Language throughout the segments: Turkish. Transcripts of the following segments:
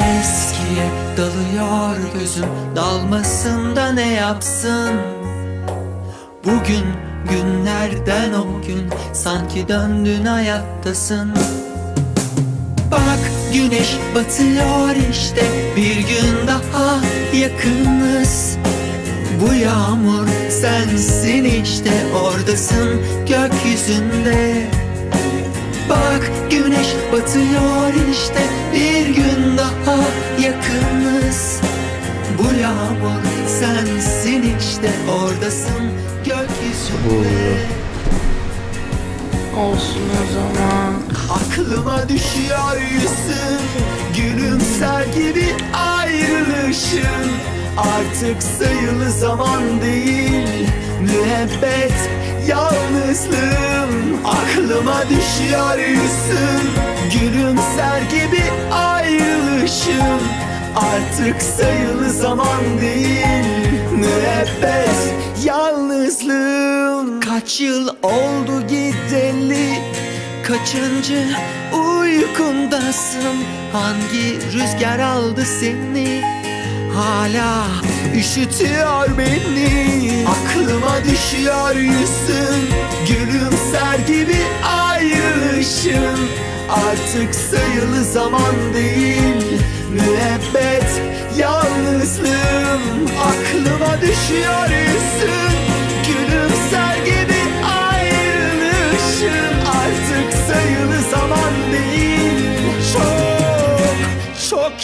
Eskiye dalıyor gözüm. Dalmasında ne yapsın? Bugün günlerden o gün Sanki döndün hayattasın. Bak güneş batıyor işte Bir gün daha yakınız. Bu yağmur sensin işte Oradasın gökyüzünde. Bak güneş batıyor işte oradasın gökyüzünde. Olsun o zaman. Aklıma düşüyor yüzün Gülümser gibi ayrılışın. Artık sayılı zaman değil Müebbet yalnızlığım Aklıma düşüyor yüzün Gülümser gibi ayrılışın. Artık sayılı zaman değil Müebbet yalnızlığım. Kaç yıl oldu gideli? Kaçıncı uykundasın Hangi rüzgar aldı seni? Hala üşütüyor beni. Aklıma düşüyor yüzün Gülümser gibi ayrılışın Artık sayılı zaman değil. Müebbet yalnızlığım. Aklıma düşüyor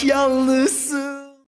yalnızsın